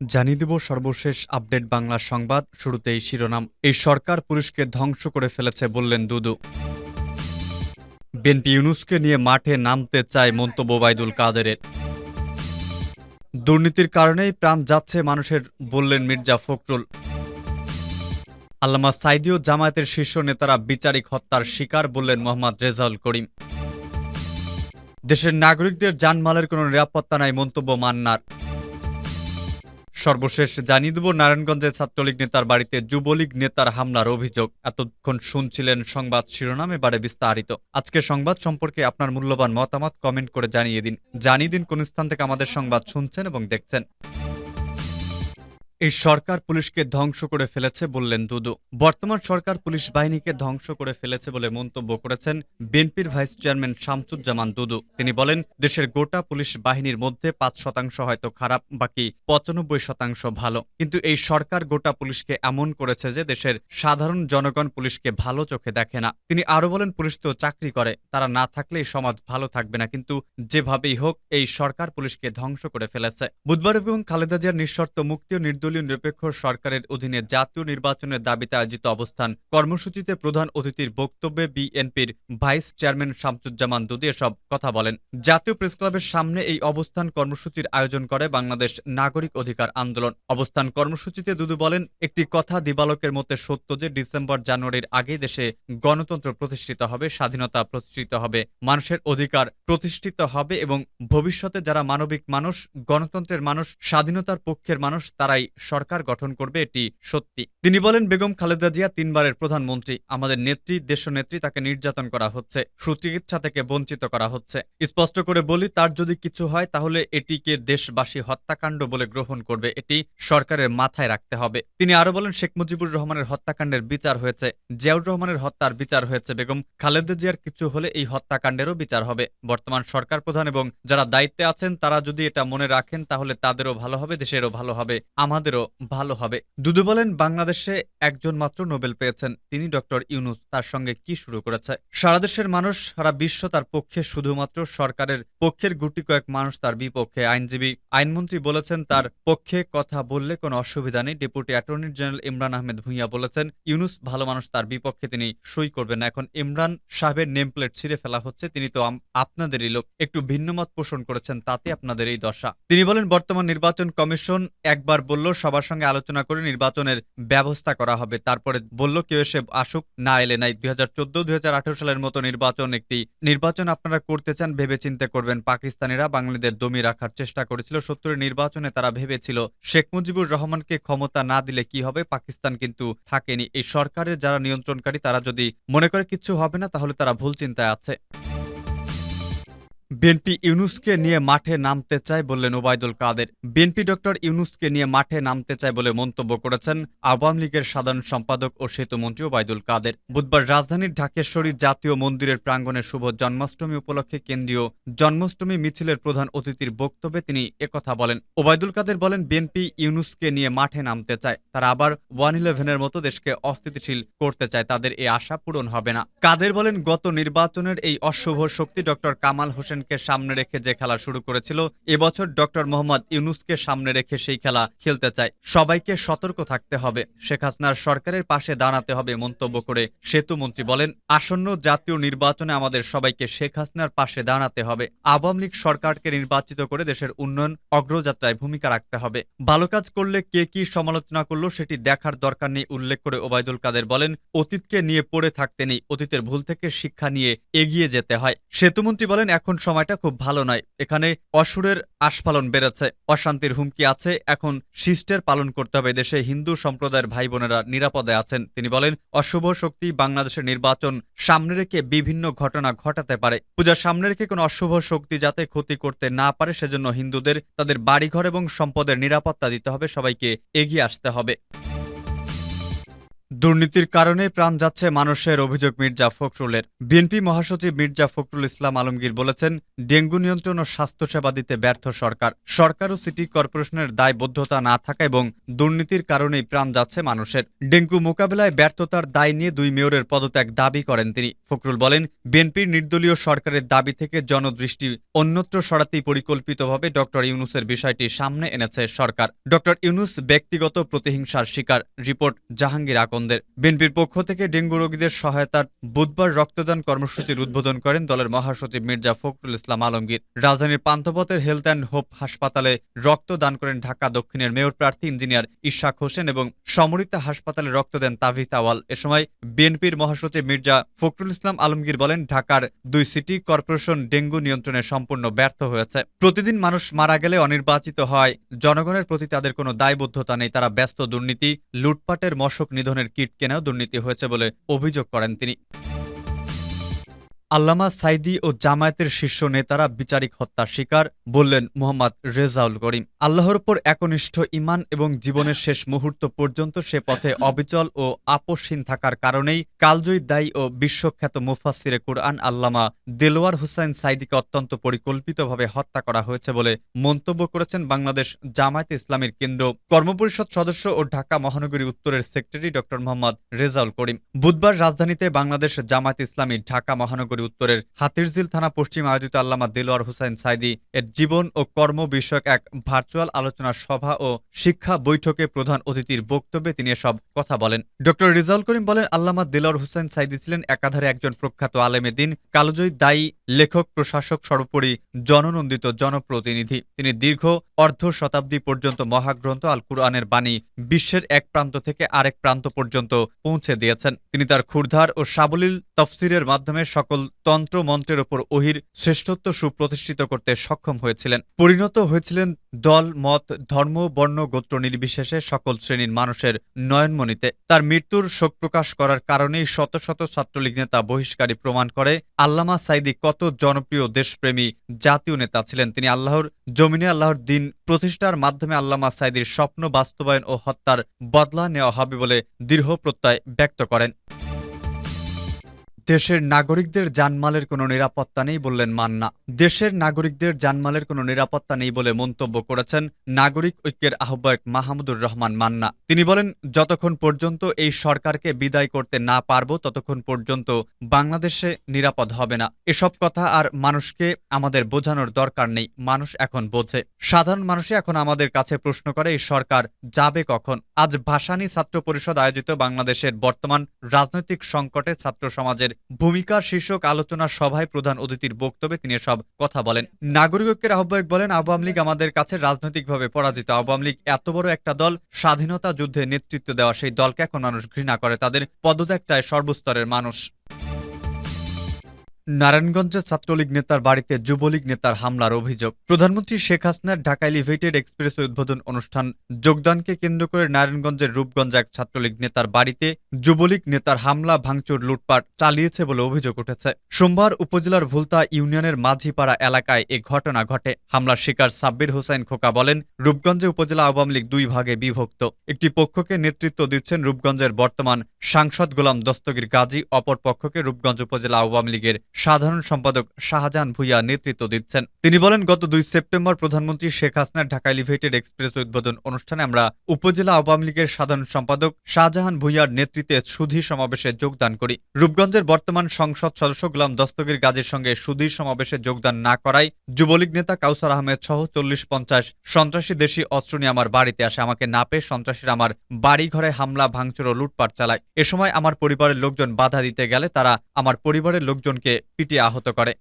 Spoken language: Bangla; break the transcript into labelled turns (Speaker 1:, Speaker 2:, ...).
Speaker 1: জানিয়ে দেব সর্বশেষ আপডেট বাংলা সংবাদ। শুরুতেই শিরোনাম, এই সরকার পুলিশকে ধ্বংস করে ফেলেছে বললেন দুদু। বিএনপি ইউনুসকে নিয়ে মাঠে নামতে চায় মন্তব্য ওবায়দুল কাদেরের। দুর্নীতির কারণেই প্রাণ যাচ্ছে মানুষের, বললেন মির্জা ফখরুল। আল্লামা সাইদি ও জামায়াতের শীর্ষ নেতারা বিচারিক হত্যার শিকার বললেন মোহাম্মদ রেজাউল করিম। দেশের নাগরিকদের জানমালের কোনো নিরাপত্তা নাই, মন্তব্য মান্নার। সর্বশেষ জানিয়ে দেব, নারায়ণগঞ্জের ছাত্রলীগ নেতার বাড়িতে যুবলীগ নেতার হামলার অভিযোগ। এতক্ষণ শুনছিলেন সংবাদ শিরোনামে, এবারে বিস্তারিত। আজকে সংবাদ সম্পর্কে আপনার মূল্যবান মতামত কমেন্ট করে জানিয়ে দিন। জানিয়ে দিন কোন স্থান থেকে আমাদের সংবাদ শুনছেন এবং দেখছেন। এই সরকার পুলিশকে ধ্বংস করে ফেলেছে বললেন দুদু। বর্তমান সরকার পুলিশ বাহিনীকে ধ্বংস করে ফেলেছে বলে মন্তব্য করেছেন বিএনপির ভাইস চেয়ারম্যান শামসুজ্জামান দুদু। তিনি বলেন, দেশের গোটা পুলিশ বাহিনীর মধ্যে পাঁচ শতাংশ হয়তো খারাপ, বাকি পঁচানব্বই শতাংশ ভালো। কিন্তু এই সরকার গোটা পুলিশকে এমন করেছে যে দেশের সাধারণ জনগণ পুলিশকে ভালো চোখে দেখে না। তিনি আরও বলেন, পুলিশ তো চাকরি করে, তারা না থাকলে এই সমাজ ভালো থাকবে না। কিন্তু যেভাবেই হোক, এই সরকার পুলিশকে ধ্বংস করে ফেলেছে। বুধবার এবং খালেদা জিয়ার নিঃশর্ত মুক্তি ও নির্দলীয় নিরপেক্ষ সরকারের অধীনে জাতীয় নির্বাচনের দাবিতে আয়োজিত অবস্থান কর্মসূচিতে প্রধান অতিথির বক্তব্যে বিএনপির ভাইস চেয়ারম্যান শামসুজ্জামান দুদি এসব কথা বলেন। জাতীয় প্রেস ক্লাবের সামনে এই অবস্থান কর্মসূচির আয়োজন করে বাংলাদেশ নাগরিক অধিকার আন্দোলন। অবস্থান কর্মসূচিতে দুদু বলেন, একটি কথা দিবালকের মধ্যে সত্য যে ডিসেম্বর জানুয়ারির আগেই দেশে গণতন্ত্র প্রতিষ্ঠিত হবে, স্বাধীনতা প্রতিষ্ঠিত হবে, মানুষের অধিকার প্রতিষ্ঠিত হবে এবং ভবিষ্যতে যারা মানবিক মানুষ, গণতন্ত্রের মানুষ, স্বাধীনতার পক্ষের মানুষ, তারাই সরকার গঠন করবে এটি সত্যি। তিনি বলেন, বেগম খালেদা জিয়া তিনবারের প্রধানমন্ত্রী। আমাদের নেত্রী, দেশনেত্রী, তাকে নির্যাতন করা হচ্ছে, সুচিকিৎসা থেকে বঞ্চিত করা হচ্ছে। স্পষ্ট করে বলি, তার যদি কিছু হয়, তাহলে এটিকে দেশবাসী হত্যাকাণ্ড বলে গ্রহণ করবে। এটি সরকারের মাথায় রাখতে হবে। তিনি আরও বলেন, শেখ মুজিবুর রহমানের হত্যাকাণ্ডের বিচার হয়েছে। জিয়াউর রহমানের হত্যার বিচার হয়েছে। বেগম খালেদা জিয়ার কিছু হলে এই হত্যাকাণ্ডেরও বিচার হবে। বর্তমান সরকার প্রধান এবং যারা দায়িত্বে আছেন, তারা যদি এটা মনে রাখেন, তাহলে তাদেরও ভালো হবে, দেশেরও ভালো হবে। আমাদেরও ভালো হবে। দুদু বলেন, বাংলাদেশে একজন মাত্র নোবেল পেয়েছেন। তিনি ডক্টর ইউনুস, তার সঙ্গে কি শুরু করেছে? সারা দেশের মানুষ, সারা বিশ্ব তার পক্ষে শুধুমাত্র সরকারের পক্ষের গুটি কয়েক মানুষ তার বিপক্ষে আইনজীবী। আইনমন্ত্রী বলেছেন, তার পক্ষে কথা বললে কোনো অসুবিধা নেই। Deputy attorney general Imran Ahmed Bhuiyan বলেছেন, ইউনুস ভালো মানুষ, তার বিপক্ষে তিনি সই করবেন এখন ইমরান সাহেবের নেম প্লেট ছিঁড়ে ফেলা হচ্ছে। তিনি তো আপনাদেরই লোক। একটু ভিন্নমত পোষণ করেছেন, তাতে আপনাদের এই দশা। তিনি বলেন, বর্তমান নির্বাচন কমিশন একবার বলল সবার সঙ্গে আলোচনা করে নির্বাচনের ব্যবস্থা করা হবে। তারপরে বলল, কেউ এসে আসুক, না এলে নাই। দুই হাজার চোদ্দ, দুই সালের মতো নির্বাচন একটি নির্বাচন আপনারা করতে চান ভেবে চিন্তে করবেন। পাকিস্তানিরা বাঙালিদের দমি রাখার চেষ্টা করেছিল, সত্তরের নির্বাচনে তারা ভেবেছিল, শেখ মুজিবুর রহমানকে ক্ষমতা না দিলে কি হবে? পাকিস্তান কিন্তু থাকেনি। এই সরকারের যারা নিয়ন্ত্রণকারী, তারা যদি মনে করে কিছু হবে না, তাহলে তারা ভুল চিন্তায় আছে। বিএনপি ইউনুসকে নিয়ে মাঠে নামতে চায় বললেন ওবায়দুল কাদের। বিএনপি ডক্টর ইউনুসকে নিয়ে মাঠে নামতে চায় বলে মন্তব্য করেছেন আওয়ামী লীগের সাধারণ সম্পাদক ও সেতুমন্ত্রী ওবায়দুল কাদের। বুধবার রাজধানীর ঢাকেশ্বরী জাতীয় মন্দিরের প্রাঙ্গণে শুভ জন্মাষ্টমী উপলক্ষে কেন্দ্রীয় জন্মাষ্টমী মিছিলের প্রধান অতিথির বক্তব্যে তিনি একথা বলেন। ওবায়দুল কাদের বলেন, বিএনপি ইউনুসকে নিয়ে মাঠে নামতে চায়। তারা আবার ওয়ান ইলেভেনের মতো দেশকে অস্থিতিশীল করতে চায়। তাদের এই আশা পূরণ হবে না। কাদের বলেন, গত নির্বাচনের এই অশুভ শক্তি ডক্টর কামাল হোসেনকে সামনে রেখে যে খেলা শুরু করেছিল, এবছর ডক্টর মোহাম্মদ ইউনুসকে সামনে রেখে সেই খেলা খেলতে চায়। সবাইকে সতর্ক থাকতে হবে। শেখ হাসিনার সরকারের পাশে দাঁড়াতে হবে মন্তব্য করে সেতু মন্ত্রী বলেন, আসন্ন জাতীয় নির্বাচনে আমাদের সবাইকে শেখ হাসিনার পাশে দাঁড়াতে হবে। আওয়ামী লীগ সরকারকে নির্বাচিত করে দেশের উন্নয়ন অগ্রযাত্রায় ভূমিকা রাখতে হবে। ভালো কাজ করলে কে কি সমালোচনা করল সেটি দেখার দরকার নেই, উল্লেখ করে ওবায়দুল কাদের বলেন, অতীতকে নিয়ে পড়ে থাকতে নেই, অতীতের ভুল থেকে শিক্ষা নিয়ে এগিয়ে যেতে হয়। সেতুমন্ত্রী বলেন, এখন সময়টা খুব ভালো নয়। এখানে অসুরের আস্ফালন বেড়েছে, অশান্তির হুমকি আছে। এখন শিষ্টের পালন করতে হবে। দেশে হিন্দু সম্প্রদায়ের ভাই বোনেরা নিরাপদে আছেন। তিনি বলেন, অশুভ শক্তি বাংলাদেশের নির্বাচন সামনে রেখে বিভিন্ন ঘটনা ঘটাতে পারে। পূজা সামনে রেখে কোনো অশুভ শক্তি যাতে ক্ষতি করতে না পারে, সেজন্য হিন্দুদের তাদের বাড়িঘর এবং সম্পদের নিরাপত্তা দিতে হবে। সবাইকে এগিয়ে আসতে হবে। দুর্নীতির কারণে প্রাণ যাচ্ছে মানুষের অভিযোগ মির্জা ফখরুলের। বিএনপি মহাসচিব মির্জা ফখরুল ইসলাম আলমগীর বলেছেন, ডেঙ্গু নিয়ন্ত্রণ ও স্বাস্থ্যসেবা দিতে ব্যর্থ সরকার। সরকার ও সিটি কর্পোরেশনের দায়বদ্ধতা না থাকা এবং দুর্নীতির কারণেই প্রাণ যাচ্ছে মানুষের। ডেঙ্গু মোকাবেলায় ব্যর্থতার দায় নিয়ে দুই মেয়রের পদত্যাগ দাবি করেন তিনি। ফখরুল বলেন, বিএনপির নির্দলীয় সরকারের দাবি থেকে জনদৃষ্টি অন্যত্র সরাতেই পরিকল্পিতভাবে ডক্টর ইউনুসের বিষয়টি সামনে এনেছে সরকার। ডক্টর ইউনুস ব্যক্তিগত প্রতিহিংসার শিকার। রিপোর্ট জাহাঙ্গীর আকন্দের বিএনপির পক্ষ থেকে ডেঙ্গু রোগীদের সহায়তার বুধবার রক্তদান কর্মসূচির উদ্বোধন করেন দলের মহাসচিব মির্জা ফখরুল ইসলাম আলমগীর। রাজধানীর পান্থপথের হেলথ অ্যান্ড হোপ হাসপাতালে রক্তদান করেন ঢাকা দক্ষিণের মেয়র প্রার্থী ইঞ্জিনিয়ার ইশাক হোসেন এবং সমরিতা হাসপাতালে রক্ত দেন তাভিত আওয়াল এ সময় বিএনপির মহাসচিব মির্জা ফখরুল ইসলাম আলমগীর বলেন, ঢাকার দুই সিটি কর্পোরেশন ডেঙ্গু নিয়ন্ত্রণে সম্পূর্ণ ব্যর্থ হয়েছে। প্রতিদিন মানুষ মারা গেলে অনির্বাচিত হয়। জনগণের প্রতি তাদের কোনো দায়বদ্ধতা নেই। তারা ব্যস্ত দুর্নীতি, লুটপাটের মশক নিধনের কিট কেনাও দুর্নীতি হয়েছে বলে অভিযোগ করেন তিনি। আল্লামা সাইদি ও জামায়াতের শীর্ষ নেতারা বিচারিক হত্যার শিকার বললেন মোহাম্মদ রেজাউল করিম। আল্লাহর উপর একনিষ্ঠ ইমান এবং জীবনের শেষ মুহূর্ত পর্যন্ত সে পথে অবিচল ও আপসহীন থাকার কারণেই কালজয়ী দায়ী ও বিশ্বখ্যাত মুফাসিরে কুরআন আল্লামা দেলোয়ার হুসাইন সাইদিকে অত্যন্ত পরিকল্পিতভাবে হত্যা করা হয়েছে বলে মন্তব্য করেছেন বাংলাদেশ জামায়াত ইসলামীর কেন্দ্র কর্মপরিষদ সদস্য ও ঢাকা মহানগরী উত্তরের সেক্রেটারি ড মোহাম্মদ রেজাউল করিম। বুধবার রাজধানীতে বাংলাদেশ জামায়াত ইসলামী ঢাকা মহানগরী উত্তরের হাতিরঝিল থানা পশ্চিম আয়োজিত আল্লামা দেলোয়ার হুসাইন সাইদি এর জীবন ও কর্ম বিষয়ক এক ভার্চুয়াল আলোচনা সভা ও শিক্ষা বৈঠকে প্রধান অতিথির বক্তব্যে তিনি এসব কথা বলেন। ড রিজাউল করিম বলেন, আল্লামা দেলোয়ার হুসাইন সাইদি ছিলেন একাধারে একজন প্রখ্যাত আলেমে দিন, কালোজয়ী দায়ী লেখক, প্রশাসক, সর্বোপরি জননন্দিত জনপ্রতিনিধি। তিনি দীর্ঘ অর্ধ শতাব্দী পর্যন্ত মহাগ্রন্থ আল কুরআনের বাণী বিশ্বের এক প্রান্ত থেকে আরেক প্রান্ত পর্যন্ত পৌঁছে দিয়েছেন। তিনি তার ক্ষুরধার ও সাবলীল তফসিরের মাধ্যমে সকল তন্ত্র মন্ত্রের ওপর ওহির শ্রেষ্ঠত্ব সুপ্রতিষ্ঠিত করতে সক্ষম হয়েছিলেন। পরিণত হয়েছিলেন দল, মত, ধর্ম, বর্ণ, গোত্র নির্বিশেষে সকল শ্রেণির মানুষের নয়নমণিতে। তার মৃত্যুর শোক প্রকাশ করার কারণেই শত শত ছাত্রলীগ নেতা বহিষ্কারী প্রমাণ করে। আল্লামা সাইদি কত জনপ্রিয় দেশপ্রেমী, জাতীয় নেতা ছিলেন তিনি আল্লাহর জমিনে আল্লাহর দিন প্রতিষ্ঠার মাধ্যমে আল্লামা সাইদির স্বপ্ন বাস্তবায়ন ও হত্যার বদলা নেওয়া হবে বলে দৃঢ় প্রত্যয় ব্যক্ত করেন। দেশের নাগরিকদের জানমালের কোনো নিরাপত্তা নেই বললেন মান্না। দেশের নাগরিকদের জানমালের কোনো নিরাপত্তা নেই বলে মন্তব্য করেছেন নাগরিক ঐক্যের আহ্বায়ক মাহমুদুর রহমান মান্না। তিনি বলেন, যতক্ষণ পর্যন্ত এই সরকারকে বিদায় করতে না পারব, ততক্ষণ পর্যন্ত বাংলাদেশে নিরাপদ হবে না। এসব কথা আর মানুষকে আমাদের বোঝানোর দরকার নেই, মানুষ এখন বোঝে। সাধারণ মানুষই এখন আমাদের কাছে প্রশ্ন করে, এই সরকার যাবে কখন? আজ ভাসানী ছাত্র পরিষদ আয়োজিত বাংলাদেশের বর্তমান রাজনৈতিক সংকটে ছাত্র সমাজের ভূমিকার শীর্ষক আলোচনা সভায় প্রধান অতিথির বক্তব্যে তিনি সব কথা বলেন। নাগরিক ঐক্যের আহ্বায়ক বলেন, আওয়ামী লীগ আমাদের কাছে রাজনৈতিকভাবে পরাজিত। আওয়ামী লীগ এত বড় একটা দল, স্বাধীনতা যুদ্ধে নেতৃত্ব দেওয়া সেই দলকে এখন মানুষ ঘৃণা করে। তাদের পদত্যাগ চায় সর্বস্তরের মানুষ। নারায়ণগঞ্জে ছাত্রলীগ নেতার বাড়িতে যুবলীগ নেতার হামলার অভিযোগ। প্রধানমন্ত্রী শেখ হাসিনার ঢাকা এলিভেটেড এক্সপ্রেস উদ্বোধন অনুষ্ঠান যোগদানকে কেন্দ্র করে নারায়ণগঞ্জের রূপগঞ্জ এক ছাত্রলীগ নেতার বাড়িতে যুবলীগ নেতার হামলা, ভাঙচুর, লুটপাট চালিয়েছে বলে অভিযোগ উঠেছে। সোমবার উপজেলার ভুলতা ইউনিয়নের মাঝিপাড়া এলাকায় এ ঘটনা ঘটে। হামলার শিকার সাব্বির হোসেন খোকা বলেন, রূপগঞ্জে উপজেলা আওয়ামী লীগ দুই ভাগে বিভক্ত। একটি পক্ষকে নেতৃত্ব দিচ্ছেন রূপগঞ্জের বর্তমান সাংসদ গোলাম দস্তগীর গাজী, অপর পক্ষকে রূপগঞ্জ উপজেলা আওয়ামী লীগের সাধারণ সম্পাদক শাহজাহান ভুইয়া নেতৃত্ব দিচ্ছেন। তিনি বলেন, গত দুই সেপ্টেম্বর প্রধানমন্ত্রী শেখ হাসিনার ঢাকা এলিভেটেড এক্সপ্রেস উদ্বোধন অনুষ্ঠানে আমরা উপজেলা আওয়ামী লীগের সাধারণ সম্পাদক শাহজাহান ভুইয়ার নেতৃত্বে সুধী সমাবেশে যোগদান করি। রূপগঞ্জের বর্তমান সংসদ সদস্য গোলাম দস্তগীর গাজীর সঙ্গে সুধী সমাবেশে যোগদান না করায় যুবলীগ নেতা কাউসার আহমেদ সহ চল্লিশ পঞ্চাশ সন্ত্রাসী দেশি অস্ত্র নিয়ে আমার বাড়িতে আসে। আমাকে না পেয়ে সন্ত্রাসীরা আমার বাড়ি ঘরে হামলা, ভাঙচুর ও লুটপাট চালায়। এ সময় আমার পরিবারের লোকজন বাধা দিতে গেলে তারা আমার পরিবারের লোকজনকে পিটিয়ে আহত করে।